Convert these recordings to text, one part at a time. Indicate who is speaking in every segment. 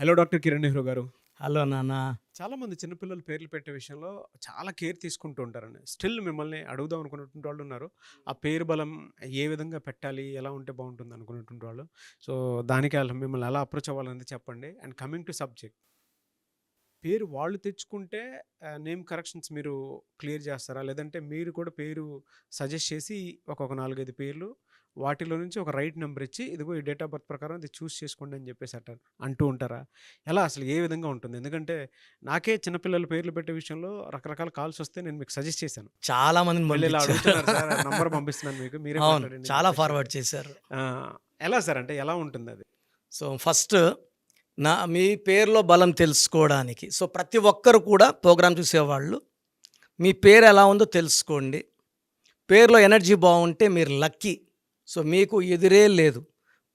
Speaker 1: Hello doctor Kiran Nehru గారు.
Speaker 2: Hello నాన్న.
Speaker 1: చాలా మంది చిన్నపిల్లలు పేర్లు పెట్టే విషయంలో చాలా కేర్ తీసుకుంటూ ఉంటారండి. స్టిల్ మిమ్మల్ని అడుగుదాం అనుకున్నటువంటి వాళ్ళు ఉన్నారు. ఆ పేరు బలం ఏ విధంగా పెట్టాలి ఎలా ఉంటే బాగుంటుంది అనుకున్నటువంటి వాళ్ళు. సో దానికి అలా మిమ్మల్ని ఎలా అప్రోచ్ అవ్వాలనేది చెప్పండి. And coming to subject. పేరు వాళ్ళు తెచ్చుకుంటే నేమ్ కరెక్షన్స్ మీరు క్లియర్ చేస్తారా? లేదంటే మీరు కూడా పేరు సజెస్ట్ చేసి ఒక్కొక్క నాలుగైదు పేర్లు వాటిలో నుంచి ఒక రైట్ నెంబర్ ఇచ్చి ఇదిగో ఈ డేట్ ఆఫ్ బర్త్ ప్రకారం ఇది చూస్ చేసుకోండి అని చెప్పేసి అంటారు అంటూ ఉంటారా? ఎలా అసలు ఏ విధంగా ఉంటుంది? ఎందుకంటే నాకే చిన్నపిల్లల పేర్లు పెట్టే విషయంలో రకరకాల కాల్స్ వస్తే నేను మీకు సజెస్ట్ చేశాను.
Speaker 2: చాలా
Speaker 1: సార్ నంబర్ పంపిస్తున్నాను మీకు మీరే
Speaker 2: చాలా. ఫార్వర్డ్ చేశారు.
Speaker 1: ఎలా సార్ అంటే ఎలా ఉంటుంది అది
Speaker 2: సో ఫస్ట్ నా మీ పేరులో బలం తెలుసుకోవడానికి సో ప్రతి ఒక్కరు కూడా ప్రోగ్రామ్ చూసేవాళ్ళు మీ పేరు ఎలా ఉందో తెలుసుకోండి. పేరులో ఎనర్జీ బాగుంటే మీరు లక్కీ. సో మీకు ఎదురే లేదు.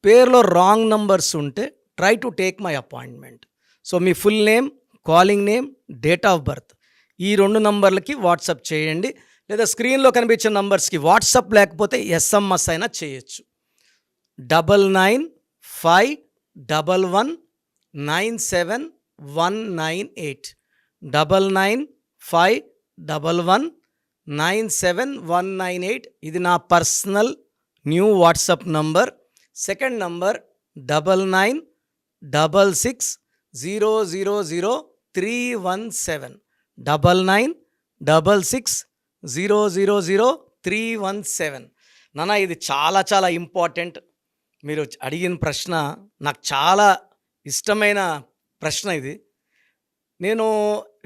Speaker 2: పేరులో రాంగ్ నంబర్స్ ఉంటే try to take my appointment so me full name calling name date of birth ఈ రెండు నంబర్లకి వాట్సాప్ చేయండి. లేదా స్క్రీన్లో కనిపించే నంబర్స్కి వాట్సప్ లేకపోతే ఎస్ఎంఎస్ అయినా చేయొచ్చు. Double nine five double one nine seven one nine eight double nine five double one nine seven one nine eight ఇది నా personal new WhatsApp number second number double nine double six zero zero zero three one seven. Double nine double six zero zero zero three one seven. నాన్న ఇది చాలా చాలా important. మీరు అడిగిన ప్రశ్న నాకు చాలా ఇష్టమైన ప్రశ్న ఇది. నేను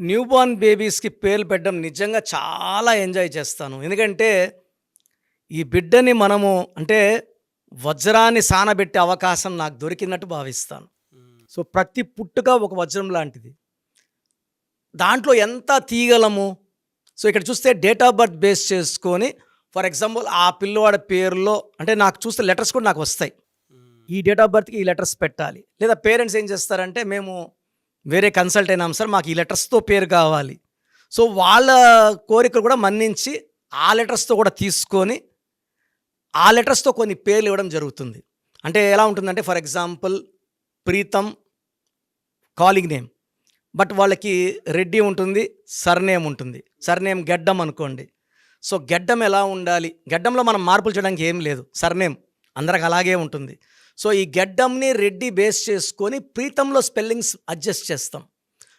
Speaker 2: న్యూబార్న్ బేబీస్కి పేర్లు పెట్టడం నిజంగా చాలా ఎంజాయ్ చేస్తాను. ఎందుకంటే ఈ బిడ్డని మనము అంటే వజ్రాన్ని సానబెట్టే అవకాశం నాకు దొరికినట్టు భావిస్తాను. సో ప్రతి పుట్టుక ఒక వజ్రం లాంటిది. దాంట్లో ఎంత తీయగలము సో ఇక్కడ చూస్తే డేట్ ఆఫ్ బర్త్ బేస్ చేసుకొని ఫర్ ఎగ్జాంపుల్ ఆ పిల్లవాడి పేరులో అంటే నాకు చూస్తే లెటర్స్ కూడా నాకు వస్తాయి. ఈ డేట్ ఆఫ్ బర్త్కి ఈ లెటర్స్ పెట్టాలి. లేదా పేరెంట్స్ ఏం చేస్తారంటే మేము వేరే కన్సల్ట్ అయినాం సార్ మాకు ఈ లెటర్స్తో పేరు కావాలి. సో వాళ్ళ కోరికలు కూడా మన్నించి ఆ లెటర్స్తో కూడా తీసుకొని ఆ లెటర్స్తో కొన్ని పేర్లు ఇవ్వడం జరుగుతుంది. అంటే ఎలా ఉంటుందంటే for example Preetham calling name. But వాళ్ళకి రెడ్డి ఉంటుంది సర్నేమ్ ఉంటుంది. సర్నేమ్ గెడ్డం అనుకోండి. సో గెడ్డం ఎలా ఉండాలి? గెడ్డంలో మనం మార్పులు చేయడానికి ఏం లేదు. సర్నేమ్ అందరికి అలాగే ఉంటుంది. సో ఈ గెడ్డంని రెడ్డి బేస్ చేసుకొని ప్రీతంలో స్పెల్లింగ్స్ అడ్జస్ట్ చేస్తాం.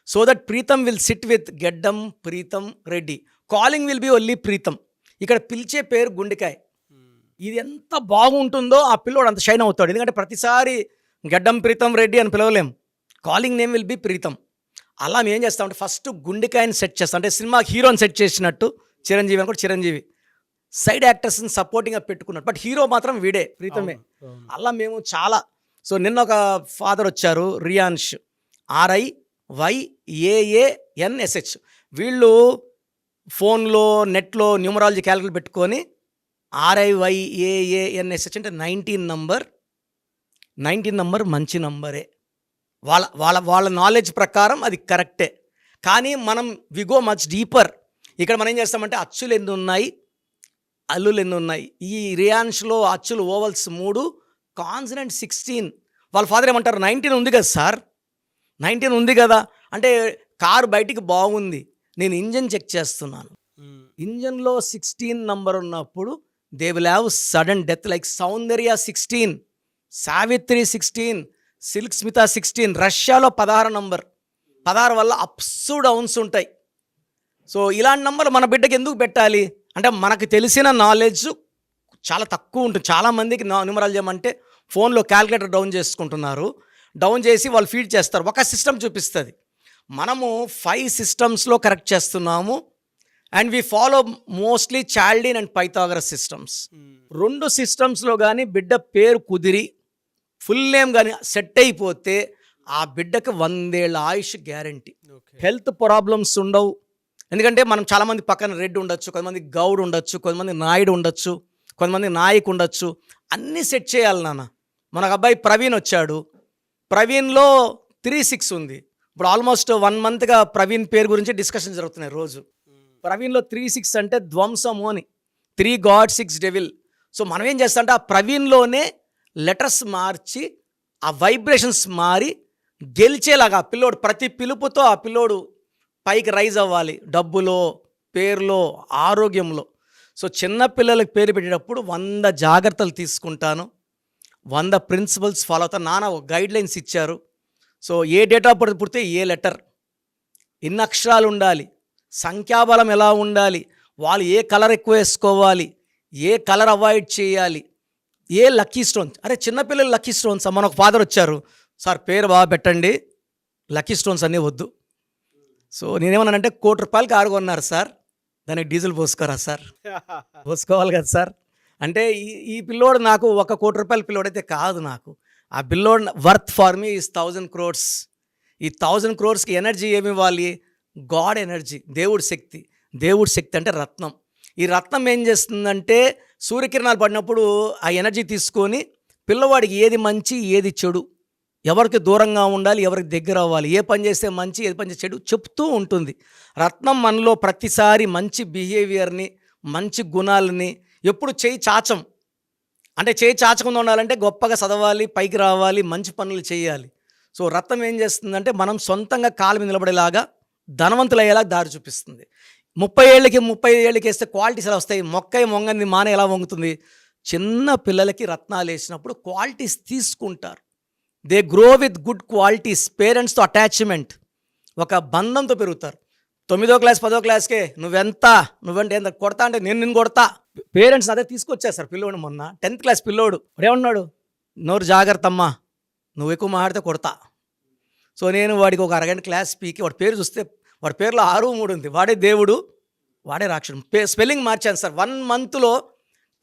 Speaker 2: So that Preetham will sit with Geddam Preetham Reddy. Calling will be only Preetham. ఇక్కడ పిలిచే పేరు గుండెకాయ. ఇది ఎంత బాగుంటుందో ఆ పిల్లోడు అంత షైన్ అవుతాడు. ఎందుకంటే ప్రతిసారి గడ్డం ప్రీతం రెడ్డి అని పిలవలేం. Calling name will be Preetham. అలా మేము ఏం చేస్తామంటే ఫస్ట్ గుండెకాయని సెట్ చేస్తాం. అంటే సినిమా హీరోని సెట్ చేసినట్టు చిరంజీవి అని కూడా చిరంజీవి. సైడ్ యాక్టర్స్ని సపోర్టింగ్గా పెట్టుకున్నాడు బట్ హీరో మాత్రం వీడే ప్రీతమే. అలా మేము చాలా. సో నిన్న ఒక ఫాదర్ వచ్చారు రియాన్ష్. ఆర్ఐ వై ఏఏఎన్ఎస్హెచ్ వీళ్ళు ఫోన్లో నెట్లో న్యూమరాలజీ క్యాలిక్యులేట్ పెట్టుకొని ఆర్ఐవై ఏఏఎన్ఎస్హెచ్ అంటే నైన్టీన్ నంబర్ నైన్టీన్ నంబర్ మంచి నంబరే వాళ్ళ వాళ్ళ వాళ్ళ నాలెడ్జ్ ప్రకారం అది కరెక్టే కానీ మనం వి గో మచ్ డీపర్ ఇక్కడ మనం ఏం చేస్తామంటే అచ్చులు ఎన్ని ఉన్నాయి? అల్లులు ఎన్ని ఉన్నాయి? ఈ రియాన్స్లో అచ్చులు ఓవల్స్ మూడు కాన్సనెంట్ సిక్స్టీన్ వాళ్ళ ఫాదర్ ఏమంటారు? నైన్టీన్ ఉంది కదా సార్. నైన్టీన్ ఉంది కదా. అంటే కారు బయటికి బాగుంది. నేను ఇంజన్ చెక్ చేస్తున్నాను. ఇంజన్లో సిక్స్టీన్ నంబర్ ఉన్నప్పుడు they will have sudden death like Soundarya sixteen Savitri sixteen Silk Smitha sixteen రష్యాలో పదహారు నంబర్ పదహారు వల్ల అప్స్ డౌన్స్ ఉంటాయి. సో ఇలాంటి నంబర్లు మన బిడ్డకి ఎందుకు పెట్టాలి? అంటే మనకు తెలిసిన నాలెడ్జ్ చాలా తక్కువ ఉంటుంది. చాలామందికి న్యూమరాలు చేయమంటే ఫోన్లో క్యాలిక్యులేటర్ డౌన్ చేసుకుంటున్నారు. డౌన్ చేసి వాళ్ళు ఫీడ్ చేస్తారు. ఒక సిస్టమ్ చూపిస్తుంది. మనము ఫైవ్ సిస్టమ్స్లో కరెక్ట్ చేస్తున్నాము. And we follow mostly Chaldean and Pythagoras systems రెండు సిస్టమ్స్లో కానీ బిడ్డ పేరు కుదిరి ఫుల్ నేమ్ కానీ సెట్ అయిపోతే ఆ బిడ్డకి వందేళ్ళ ఆయుష్ గ్యారంటీ హెల్త్ ప్రాబ్లమ్స్ ఉండవు. ఎందుకంటే మనం చాలామంది పక్కన రెడ్డి ఉండొచ్చు కొంతమంది గౌడ్ ఉండొచ్చు కొంతమంది నాయుడు ఉండొచ్చు కొంతమంది నాయక్ ఉండొచ్చు. అన్నీ సెట్ చేయాలి నాన్న. మనకు అబ్బాయి ప్రవీణ్ వచ్చాడు. ప్రవీణ్లో త్రీ సిక్స్ ఉంది. ఇప్పుడు ఆల్మోస్ట్ వన్ మంత్గా ప్రవీణ్ పేరు గురించి డిస్కషన్ జరుగుతున్నాయి రోజు. ప్రవీణ్లో త్రీ సిక్స్ అంటే ధ్వంసము అని. Three god six devil. So మనం ఏం చేస్తామంటే ఆ ప్రవీణ్లోనే లెటర్స్ మార్చి ఆ వైబ్రేషన్స్ మారి గెలిచేలాగా ఆ పిల్లోడు ప్రతి పిలుపుతో ఆ పిల్లోడు పైకి రైజ్ అవ్వాలి. డబ్బులో పేరులో ఆరోగ్యంలో. సో చిన్న పిల్లలకు పేరు పెట్టేటప్పుడు వంద జాగ్రత్తలు తీసుకుంటాను. వంద ప్రిన్సిపల్స్ ఫాలో అవుతాను. నాన్న ఒక గైడ్ లైన్స్ ఇచ్చారు. సో ఏ డేట్ ఆఫ్ బర్త్ పుడితే ఏ లెటర్. ఎన్ని అక్షరాలు ఉండాలి. సంఖ్యాబలం ఎలా ఉండాలి? వాళ్ళు ఏ కలర్ ఎక్కువ వేసుకోవాలి? ఏ కలర్ అవాయిడ్ చేయాలి? ఏ లక్కీ స్టోన్స్? అరే చిన్నపిల్లలు లక్కీ స్టోన్స్. మన ఒక ఫాదర్ వచ్చారు. సార్ పేరు బాగా పెట్టండి. లక్కీ స్టోన్స్ అన్నీ వద్దు. సో నేనేమన్నానంటే కోటి రూపాయలకి ఆరు కొన్నారు సార్. దానికి డీజిల్ పోసుకోరా సార్? పోసుకోవాలి కదా సార్. అంటే ఈ ఈ పిల్లోడు నాకు ఒక కోటి రూపాయల పిల్లోడైతే కాదు నాకు. ఆ పిల్లోడు worth for me is thousand crores. ఈ థౌజండ్ క్రోర్స్కి ఎనర్జీ ఏమి ఇవ్వాలి గాడ్ ఎనర్జీ దేవుడి శక్తి. దేవుడి శక్తి అంటే రత్నం. ఈ రత్నం ఏం చేస్తుందంటే సూర్యకిరణాలు పడినప్పుడు ఆ ఎనర్జీ తీసుకొని పిల్లవాడికి ఏది మంచి ఏది చెడు ఎవరికి దూరంగా ఉండాలి ఎవరికి దగ్గర అవ్వాలి ఏ పని చేస్తే మంచి ఏ పని చేస్తే చెడు చెప్తూ ఉంటుంది. రత్నం మనలో ప్రతిసారి మంచి బిహేవియర్ని మంచి గుణాలని ఎప్పుడు చేయి చాచం. అంటే చేయి చాచకుండా ఉండాలంటే గొప్పగా చదవాలి పైకి రావాలి మంచి పనులు చేయాలి. సో రత్నం ఏం చేస్తుందంటే మనం సొంతంగా కాలు మీద నిలబడేలాగా ధనవంతులయ్యేలా దారి చూపిస్తుంది. ముప్పై ఏళ్ళకి ముప్పై ఏళ్ళకి వేస్తే క్వాలిటీస్ ఎలా వస్తాయి? మొక్కై మొంగని మాన ఎలా వంగుతుంది? చిన్న పిల్లలకి రత్నాలు వేసినప్పుడు క్వాలిటీస్ తీసుకుంటారు. They grow with good qualities పేరెంట్స్తో అటాచ్మెంట్. ఒక బంధంతో పెరుగుతారు. తొమ్మిదో క్లాస్ పదో క్లాస్కే నువ్వెంత నువ్వంటే ఎంత కొడతా అంటే నేను నిన్ను కొడతా. పేరెంట్స్ అదే తీసుకొచ్చారు సార్ పిల్లోడు మొన్న. టెన్త్ క్లాస్ పిల్లోడు. ఏమన్నాడు నోరు జాగ్రత్త అమ్మా నువ్వు ఎక్కువ మాట్లాడితే కొడతా. సో నేను వాడికి ఒక అరగంట క్లాస్ పీకి వాడి పేరు చూస్తే వాడి పేరులో ఆరు మూడు ఉంది. వాడే దేవుడు వాడే రాక్షసుడు. పే స్పెల్లింగ్ మార్చాను సార్. వన్ మంత్లో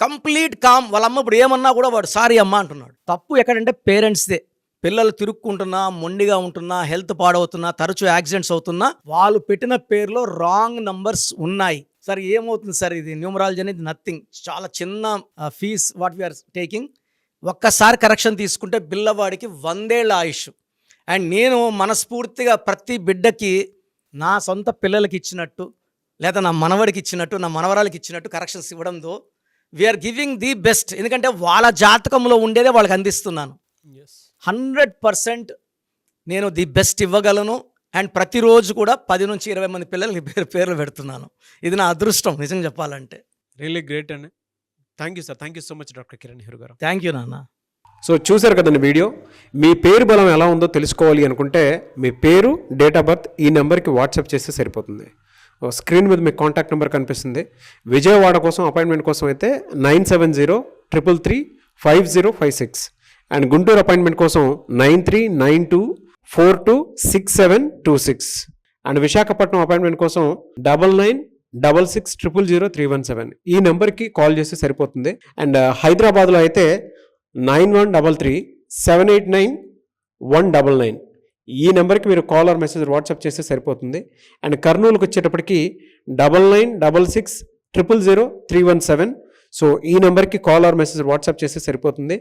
Speaker 2: కంప్లీట్ కామ్. వాళ్ళ అమ్మ ఇప్పుడు ఏమన్నా కూడా వాడు సారీ అమ్మ అంటున్నాడు. తప్పు ఎక్కడంటే పేరెంట్స్దే పిల్లలు తిరుక్కుంటున్నా మొండిగా ఉంటున్నా హెల్త్ పాడవుతున్నా తరచూ యాక్సిడెంట్స్ అవుతున్నా వాళ్ళు పెట్టిన పేరులో రాంగ్ నంబర్స్ ఉన్నాయి. సార్ ఏమవుతుంది సార్ ఇది? న్యూమరాలజీ అనేది నథింగ్. చాలా చిన్న fees what we are taking. ఒక్కసారి కరెక్షన్ తీసుకుంటే పిల్లవాడికి వందేళ్ళ ఆయుష్. అండ్ నేను మనస్ఫూర్తిగా ప్రతి బిడ్డకి నా సొంత పిల్లలకి ఇచ్చినట్టు లేదా నా మనవడికి ఇచ్చినట్టు నా మనవరాలకి ఇచ్చినట్టు కరెక్షన్స్ ఇవ్వడంతో వీఆర్ గివింగ్ ది బెస్ట్ ఎందుకంటే వాళ్ళ జాతకంలో ఉండేదే వాళ్ళకి అందిస్తున్నాను. హండ్రెడ్ పర్సెంట్ నేను ది బెస్ట్ ఇవ్వగలను అండ్ ప్రతిరోజు కూడా పది నుంచి ఇరవై మంది పిల్లలకి పేరు పేర్లు పెడుతున్నాను. ఇది నా అదృష్టం నిజంగా చెప్పాలంటే.
Speaker 1: రియల్లీ గ్రేట్ అండి. Thank you sir thank you so much doctor Kiran Nehru garu.
Speaker 2: Thank you నాన్న.
Speaker 1: సో చూశారు కదండి వీడియో? మీ పేరు బలం ఎలా ఉందో తెలుసుకోవాలి అనుకుంటే మీ పేరు డేట్ ఆఫ్ బర్త్ ఈ నెంబర్కి వాట్సాప్ చేస్తే సరిపోతుంది. ఓ స్క్రీన్ మీద మీ కాంటాక్ట్ నెంబర్ కనిపిస్తుంది. విజయవాడ కోసం అపాయింట్మెంట్ కోసం అయితే nine seven zero triple three five zero five six. And Guntur appointment కోసం nine three nine two four two six seven two six. And Visakhapatnam appointment కోసం double nine double six triple zero three one seven. ఈ నెంబర్కి call చేస్తే సరిపోతుంది. And హైదరాబాద్లో అయితే nine one double three seven eight nine one double nine. ఈ నెంబర్కి మీరు కాల్ ఆర్ మెసేజ్ వాట్సాప్ చేస్తే సరిపోతుంది. అండ్ కర్నూలుకి వచ్చేటప్పటికి double nine double six triple zero three one seven. So ఈ నెంబర్కి కాల్ ఆర్ మెసేజ్ వాట్సాప్ చేస్తే సరిపోతుంది.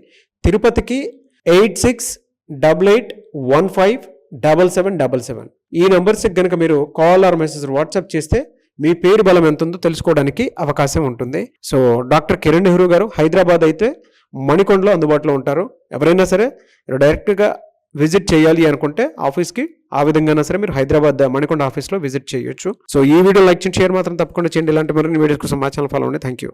Speaker 1: తిరుపతికి eight six double eight one five double seven double seven. ఈ నెంబర్స్కి కనుక మీరు కాల్ ఆర్ మెసేజ్ వాట్సాప్ చేస్తే మీ పేరు బలం ఎంత ఉందో తెలుసుకోవడానికి అవకాశం ఉంటుంది. సో డాక్టర్ కిరణ్ నెహ్రూ గారు హైదరాబాద్ అయితే మణికొండలో అందుబాటులో ఉంటారు. ఎవరైనా సరే మీరు డైరెక్ట్గా విజిట్ చేయాలి అనుకుంటే ఆఫీస్కి ఆ విధంగా సరే మీరు హైదరాబాద్ మణికొండ ఆఫీస్లో విజిట్ చేయొచ్చు. సో ఈ వీడియో లైక్ చేయండి షేర్ మాత్రం తప్పకుండా చేయండి. ఇలాంటి మరిన్ని వీడియోస్ కోసం మా ఛానల్ ఫాలో అండి థ్యాంక్ యూ